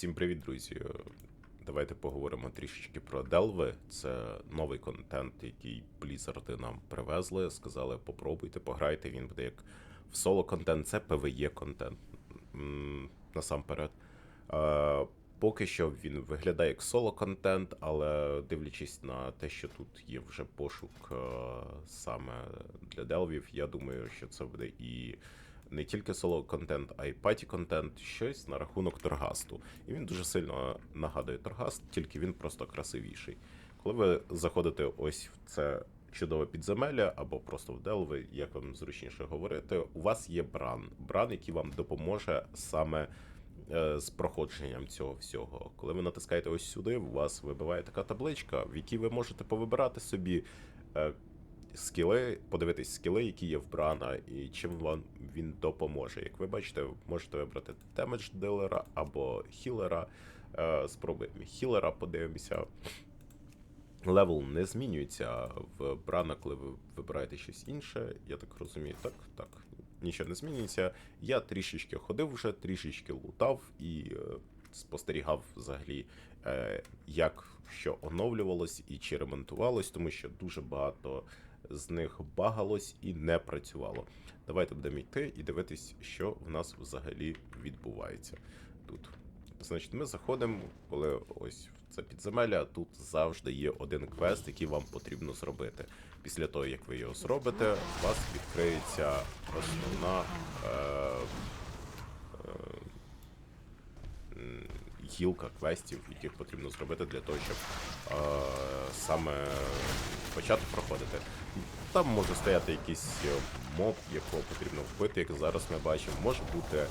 Всім привіт, друзі. Давайте поговоримо трішечки про Делви. Це новий контент, який Blizzard нам привезли. Сказали, попробуйте, пограйте. Він буде як в соло контент, це PvE контент. Насамперед. Поки що він виглядає як соло контент, але дивлячись на те, що тут є вже пошук саме для делвів, я думаю, що це буде і не тільки соло контент, а й паті контент, щось на рахунок торгасту. І він дуже сильно нагадує торгаст, тільки він просто красивіший. Коли ви заходите ось в це чудове підземелля або просто в Делви, як вам зручніше говорити, у вас є бран. Бран, який вам допоможе саме е, з проходженням цього всього. Коли ви натискаєте ось сюди, у вас вибиває така табличка, в якій ви можете повибирати собі е, скіли, подивитись скіли, які є в Брана, і чим вам він допоможе. Як ви бачите, можете вибрати демедж дилера або хілера. Е, Спробуємо хілера, подивимося. Левел не змінюється в Брана, коли ви вибираєте щось інше. Я так розумію, так, так, нічого не змінюється. Я трішечки ходив вже, трішечки лутав і е, спостерігав взагалі, е, як що оновлювалось і чи ремонтувалось, тому що дуже багато з них багалось і не працювало. Давайте будемо йти і дивитись, що в нас взагалі відбувається тут. Значить, ми заходимо, коли ось в це підземелля, тут завжди є один квест, який вам потрібно зробити. Після того, як ви його зробите, у вас відкриється основна е, е, гілка квестів, яких потрібно зробити для того, щоб е, саме почати проходити. Там може стояти якийсь е, моб, якого потрібно вбити, як зараз ми бачимо. Може бути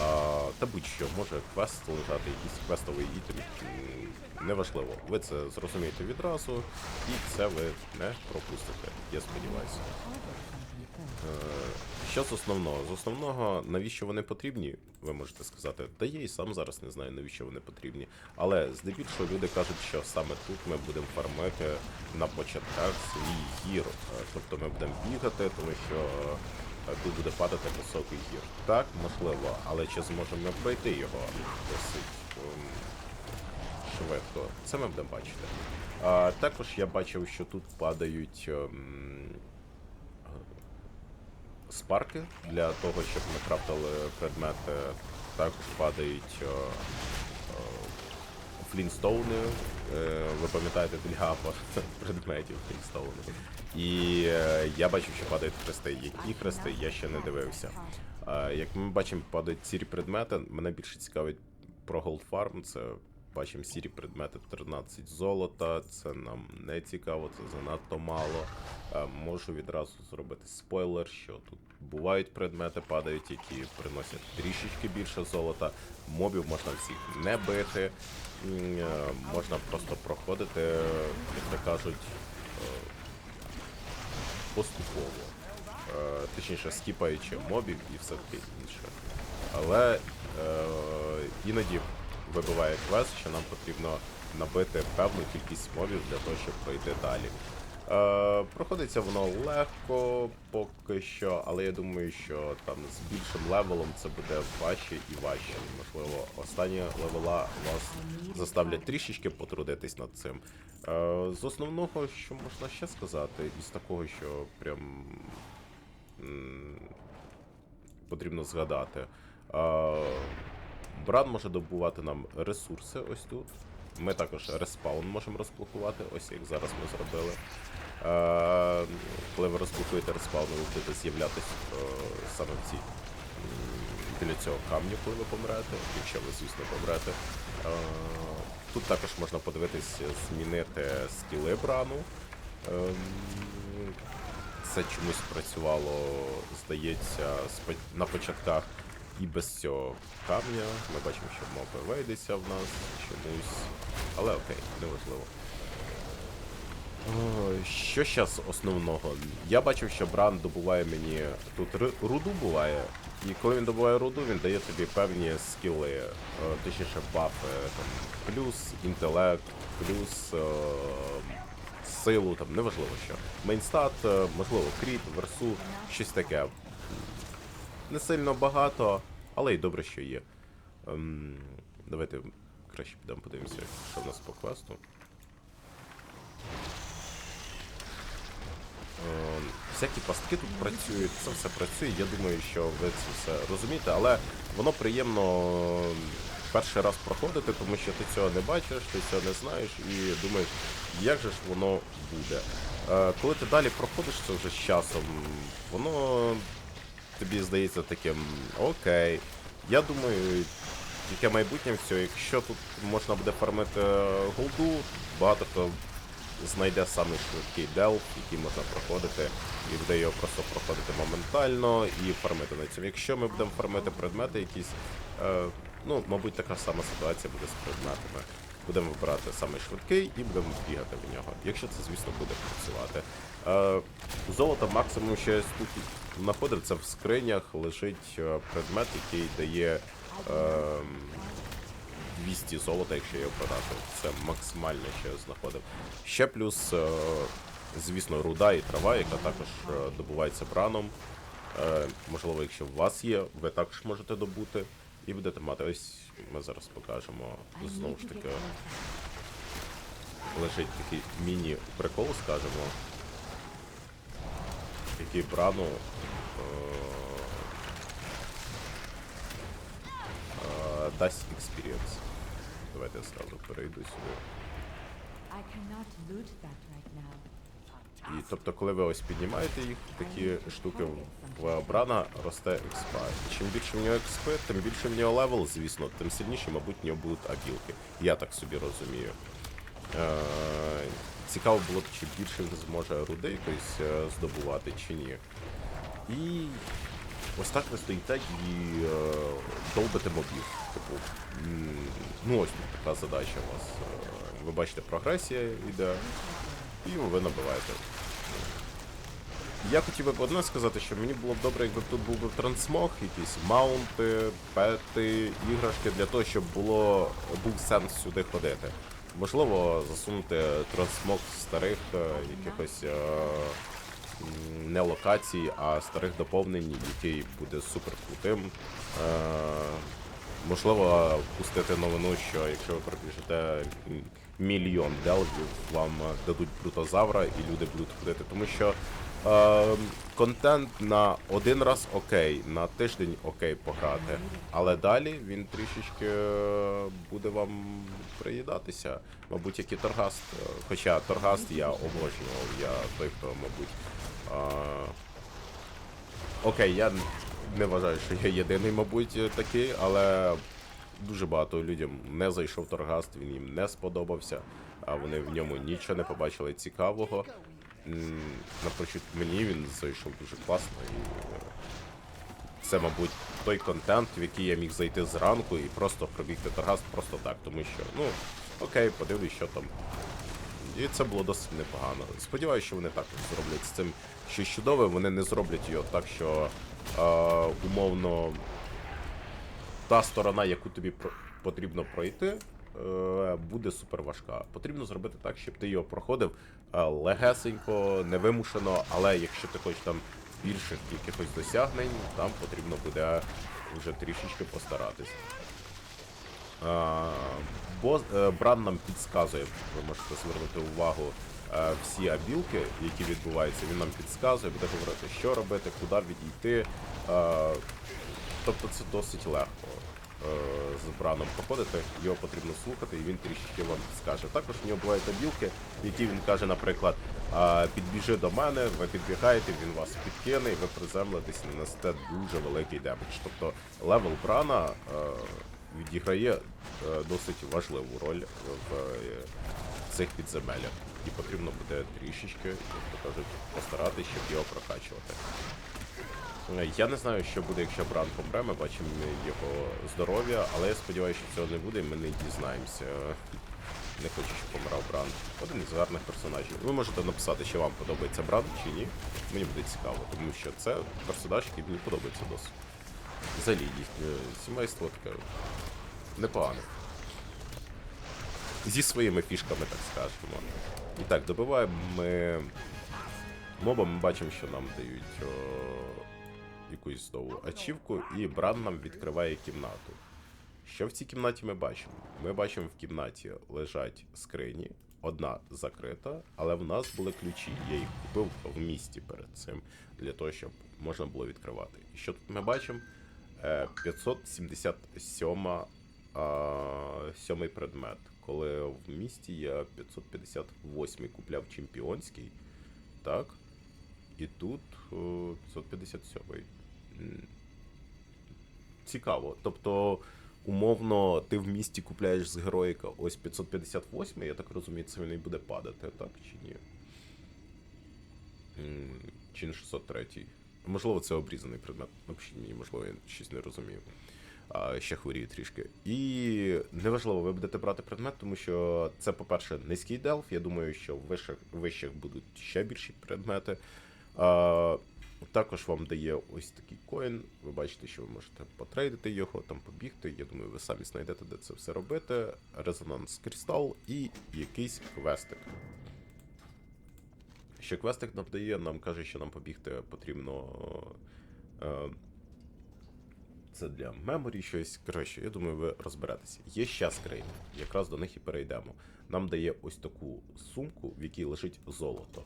а, та будь-що, може квест лежати, якийсь квестовий ітем. Неважливо. Ви це зрозумієте відразу, і це ви не пропустите, я сподіваюся. Е, Що з основного? З основного, навіщо вони потрібні, ви можете сказати, та я і сам зараз не знаю, навіщо вони потрібні. Але здебільшого люди кажуть, що саме тут ми будемо фармити на початках свій гір. Е, Тобто ми будемо бігати, тому що е, тут буде падати високий гір. Так, можливо, але чи зможемо пройти його досить ем, швидко? Це ми будемо бачити. Також я бачив, що тут падають. Спарки для того, щоб ми крафтали предмети. Також падають е, е, флінстоуни. Е, ви пам'ятаєте Дельгапа предметів флінстоуни. І е, я бачив, що падають хрести. Які хрести, я ще не дивився. Е, як ми бачимо, падають сірі предмети. Мене більше цікавить про Farm. Це бачимо сірі предмети 13 золота. Це нам не цікаво, це занадто мало. Е, Можу відразу зробити спойлер, що тут бувають предмети, падають, які приносять трішечки більше золота. Мобів можна всіх не бити, е, можна просто проходити, як то кажуть, е, поступово. Точніше, скіпаючи мобів і все таке інше. Але е, іноді вибиває квест, що нам потрібно набити певну кількість мобів для того, щоб пройти далі. Е, проходиться воно легко поки що, але я думаю, що там з більшим левелом це буде важче і важче. Можливо, останні левела вас заставлять трішечки потрудитись над цим. Е, з основного, що можна ще сказати, із такого, що прям потрібно згадати. Е, Бран може добувати нам ресурси ось тут. Ми також респаун можемо розблокувати, ось як зараз ми зробили. Е, коли ви розблокуєте респаун, ви будете з'являтися е, саме в цій біля цього камню, коли ви помрете, якщо ви, звісно, помрете. Е, тут також можна подивитись, змінити скіли брану. Ем, це чомусь працювало, здається, на початках і без цього камня. Ми бачимо, що мопи вийдеться в нас чомусь. Але окей, неважливо. Що зараз основного? Я бачив, що Бран добуває мені тут руду буває. І коли він добуває руду, він дає тобі певні скіли, е, точніше бафи, там, плюс інтелект, плюс е, силу, там неважливо що. Мейнстат, е, можливо, кріт, версу, щось таке. Не сильно багато, але й добре, що є. Ем, давайте краще підемо подивимося, що в нас по квесту. Е, Всякі пастки тут працюють, це все працює. Я думаю, що ви це все розумієте, але воно приємно е, перший раз проходити, тому що ти цього не бачиш, ти цього не знаєш і думаєш, як же ж воно буде. Е, Коли ти далі проходиш це вже з часом, воно тобі здається таким окей. Я думаю, яке майбутнє все, якщо тут можна буде фармити е, голду, багато хто знайде саме швидкий делф, який можна проходити, і буде його просто проходити моментально і фармити на цьому. Якщо ми будемо фармити предмети якісь, е, ну, мабуть, така сама ситуація буде з предметами. Будемо вибирати саме швидкий і будемо бігати в нього. Якщо це, звісно, буде працювати. Е, золото максимум, що я тут знаходив, в скринях лежить е, предмет, який дає. Е, 200 золота, якщо його продати. Це максимальне, що я знаходив. Ще плюс, е, звісно, руда і трава, яка також е, добувається браном. Е, Можливо, якщо у вас є, ви також можете добути. І будете мати. Ось ми зараз покажемо знову ж таки. Лежить такий міні-прикол, скажімо. Який брану. е, е, дасть experience. Давайте я сразу перейду сюди. I cannot loot that right now. І тобто, коли ви ось піднімаєте їх, такі штуки в Брана росте експа. Чим більше в нього експи, тим більше в нього левел, звісно, тим сильніше, мабуть, в нього будуть абілки. Я так собі розумію. Е, цікаво було б, чи більше він зможе руди якоїсь е, здобувати, чи ні. І ось так ви стоїте і е, долбите мобів. Типу, ну ось така задача у вас. Е, Ви бачите, прогресія йде, і ви набиваєте. Я хотів би одне сказати, що мені було б добре, якби тут був би трансмог, якісь маунти, пети, іграшки для того, щоб було був сенс сюди ходити. Можливо, засунути трансмог старих е, якихось е, не локацій, а старих доповнень, який буде супер крутим. Е, можливо, пустити новину, що якщо ви пробіжите м, мільйон делгів, вам е, дадуть брутозавра і люди будуть ходити. Тому що е, контент на один раз окей, на тиждень окей пограти, але далі він трішечки е, буде вам приїдатися. Мабуть, як і Торгаст. Е, Хоча Торгаст я обожнював, я той, хто, мабуть. Е, Окей, я не вважаю, що я єдиний, мабуть, такий, але дуже багато людям не зайшов торгаст, він їм не сподобався, а вони в ньому нічого не побачили цікавого. Напрочуд мені він зайшов дуже класно і е, це, мабуть, той контент, в який я міг зайти зранку і просто пробігти торгаст просто так, тому що, ну, окей, подивлюсь, що там. І це було досить непогано. Сподіваюся, що вони також зроблять з цим щось чудове. Вони не зроблять його так, що е, умовно та сторона, яку тобі потрібно пройти, е, буде супер важка. Потрібно зробити так, щоб ти його проходив е, легесенько, невимушено, але якщо ти хочеш там більших якихось досягнень, там потрібно буде вже трішечки постаратись. Е, Бо Бран нам підказує, ви можете звернути увагу, всі абілки, які відбуваються, він нам підказує, буде говорити, що робити, куди відійти. Тобто це досить легко е, з Браном проходити, його потрібно слухати, і він трішки вам підскаже. Також в нього бувають абілки, які він каже, наприклад, «А, підбіжи до мене, ви підбігаєте, він вас підкине, і ви приземлитесь і нанесете дуже великий демедж. Тобто левел Брана е, відіграє е, досить важливу роль в е, цих підземеллях. І потрібно буде трішечки, як то кажуть, постаратися, щоб його прокачувати. Е, Я не знаю, що буде, якщо Бран помре, ми бачимо його здоров'я, але я сподіваюся, що цього не буде, і ми не дізнаємося. Не хочу, щоб помирав Бран. Один із гарних персонажів. Ви можете написати, чи вам подобається Бран чи ні. Мені буде цікаво, тому що це персонаж, який мені подобається досить. Взагалі, їхнє сімейство таке непогане. Зі своїми фішками, так скажемо. І так, добиваємо ми моба, ми бачимо, що нам дають якусь знову ачівку, і Бран нам відкриває кімнату. Що в цій кімнаті ми бачимо? Ми бачимо в кімнаті лежать скрині, одна закрита, але в нас були ключі. Я їх купив в місті перед цим для того, щоб можна було відкривати. І що тут ми бачимо? Е, 577 а, сьомий предмет. Коли в місті я 558 купляв чемпіонський, так? І тут о, 557. Цікаво. Тобто, умовно, ти в місті купляєш з героїка ось 558, я так розумію, це він і буде падати, так чи ні? Чи не 603. Можливо, це обрізаний предмет. Напишіть мені, можливо, я щось не розумію. А, ще хворію трішки. І неважливо, ви будете брати предмет, тому що це, по-перше, низький делф. Я думаю, що в вищих, вищих будуть ще більші предмети. А, також вам дає ось такий коін. Ви бачите, що ви можете потрейдити його, там побігти. Я думаю, ви самі знайдете, де це все робити. Резонанс кристал і якийсь квестик. Що квестик нам дає, нам каже, що нам побігти потрібно. Е, це для меморі щось. Коротше, я думаю, ви розберетеся. Є ще скринь, якраз до них і перейдемо. Нам дає ось таку сумку, в якій лежить золото.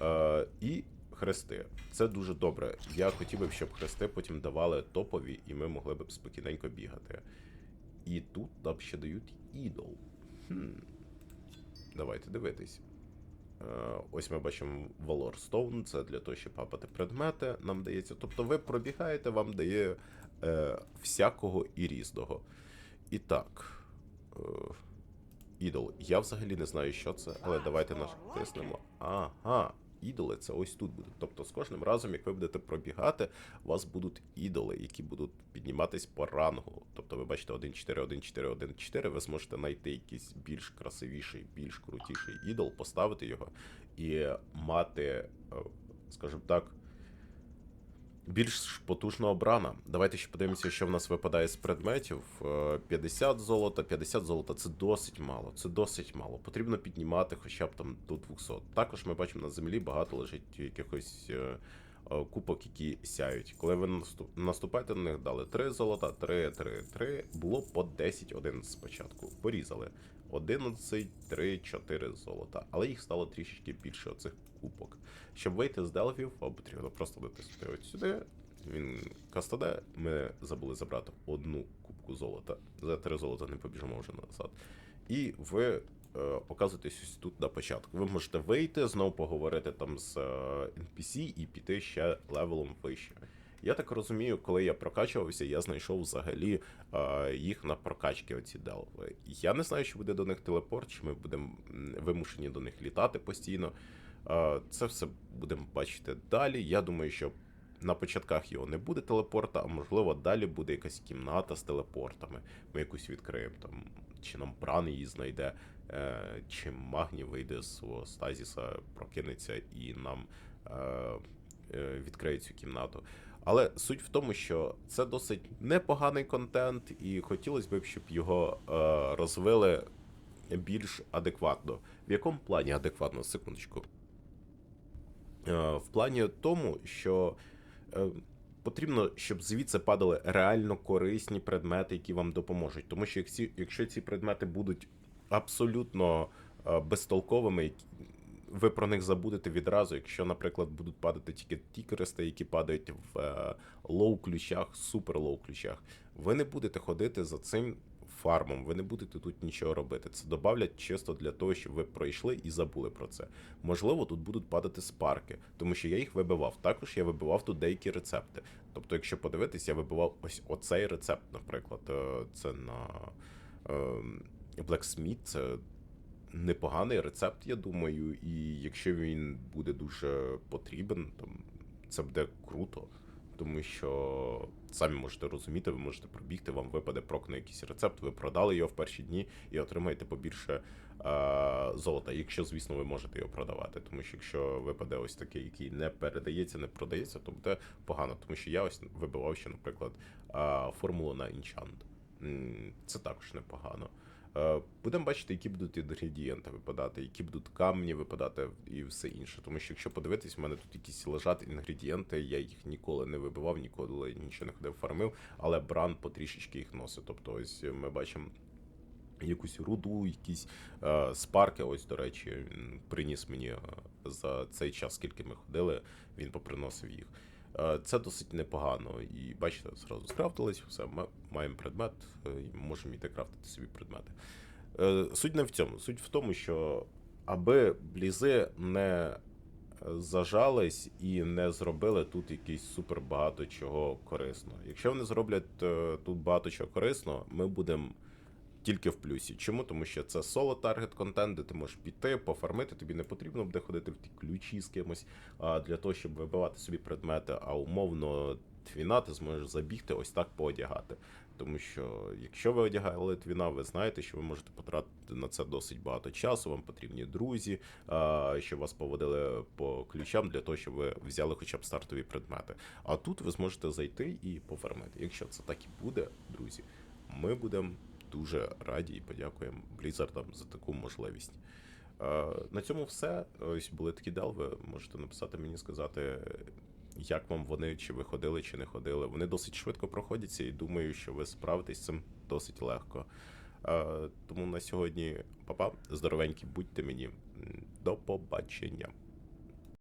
Е, і хрести. Це дуже добре. Я хотів би, щоб хрести потім давали топові, і ми могли б спокійненько бігати. І тут нам ще дають ідол. Хм. Давайте дивитись. Е, Ось ми бачимо Valor Stone, це для того, щоб папати предмети, нам дається. Тобто ви пробігаєте, вам дає е, всякого і різного. І так. Е, ідол. Я взагалі не знаю, що це, але давайте натиснемо. Ага, ідоли це ось тут будуть. Тобто з кожним разом, як ви будете пробігати, у вас будуть ідоли, які будуть підніматись по рангу. Тобто ви бачите 1-4, 1-4, 1-4, ви зможете знайти якийсь більш красивіший, більш крутіший ідол, поставити його і мати, е, скажімо так, більш потужного брана. Давайте ще подивимося, що в нас випадає з предметів. Е, 50 золота, 50 золота це досить мало. Це досить мало. Потрібно піднімати хоча б там до 200. Також ми бачимо на землі багато лежить якихось е, е, які сяють. Коли ви наступ- наступаєте на них, дали 3 золота, 3, 3, 3. Було по 10 один спочатку. Порізали. 11, 3, 4 золота. Але їх стало трішечки більше оцих кубок. Щоб вийти з делфів, вам потрібно просто натиснути от сюди. Він кастаде. Ми забули забрати одну кубку золота. За три золота не побіжимо вже назад. І ви е, оказуєтесь ось тут на початку. Ви можете вийти, знову поговорити там з е, NPC і піти ще левелом вище. Я так розумію, коли я прокачувався, я знайшов взагалі е, їх на прокачки оці делви. Я не знаю, чи буде до них телепорт, чи ми будемо вимушені до них літати постійно. Е, Це все будемо бачити далі. Я думаю, що на початках його не буде телепорта, а можливо, далі буде якась кімната з телепортами. Ми якусь відкриємо там, чи нам Бран її знайде, е, чи Магні вийде з свого стазіса, прокинеться і нам е, е, відкриє цю кімнату. Але суть в тому, що це досить непоганий контент, і хотілося б, щоб його е, розвили більш адекватно. В якому плані адекватно? Секундочку. Е, в плані тому, що е, потрібно, щоб звідси падали реально корисні предмети, які вам допоможуть. Тому що якщо, ці предмети будуть абсолютно е, безтолковими, ви про них забудете відразу. Якщо, наприклад, будуть падати тільки ті крести, які падають в е, лоу ключах, супер лоу ключах, ви не будете ходити за цим фармом, ви не будете тут нічого робити. Це добавлять чисто для того, щоб ви пройшли і забули про це. Можливо, тут будуть падати спарки, тому що я їх вибивав. Також я вибивав тут деякі рецепти. Тобто, якщо подивитись, я вибивав ось оцей рецепт, наприклад, е, це на ем, Blacksmith, це непоганий рецепт, я думаю, і якщо він буде дуже потрібен, то це буде круто. Тому що самі можете розуміти, ви можете пробігти, вам випаде прок на якийсь рецепт, ви продали його в перші дні і отримаєте побільше е, золота, якщо, звісно, ви можете його продавати. Тому що якщо випаде ось такий, який не передається, не продається, то буде погано. Тому що я ось вибивав ще, наприклад, е, формулу на. М, Це також непогано. Е, Будемо бачити, які будуть інгредієнти випадати, які будуть камні випадати і все інше. Тому що якщо подивитись, в мене тут якісь лежать інгредієнти, я їх ніколи не вибивав, ніколи нічого не ходив фармив, але бран потрішечки їх носить. Тобто, ось ми бачимо якусь руду, якісь е, спарки. Ось, до речі, він приніс мені е, за цей час, скільки ми ходили, він поприносив їх. Е, Це досить непогано. І бачите, зразу скрафтились, все, ма- маємо предмет, е, можемо йти крафтити собі предмети. Е, Суть не в цьому. Суть в тому, що аби блізи не зажались і не зробили тут якийсь супер багато чого корисного. Якщо вони зроблять тут багато чого корисного, ми будемо тільки в плюсі. Чому? Тому що це соло таргет контент, де ти можеш піти, пофармити. Тобі не потрібно буде ходити в ті ключі з кимось а, для того, щоб вибивати собі предмети, а умовно твіна ти зможеш забігти ось так поодягати. Тому що якщо ви одягали твіна, ви знаєте, що ви можете потратити на це досить багато часу. Вам потрібні друзі, щоб вас поводили по ключам для того, щоб ви взяли хоча б стартові предмети. А тут ви зможете зайти і пофармити. Якщо це так і буде, друзі, ми будемо дуже раді і подякуємо Blizzard за таку можливість. Е, На цьому все. Ось були такі делви. Можете написати мені, сказати, як вам вони, чи ви ходили, чи не ходили. Вони досить швидко проходяться, і думаю, що ви справитесь з цим досить легко. Е, Тому на сьогодні, папа, здоровенькі, будьте мені. До побачення.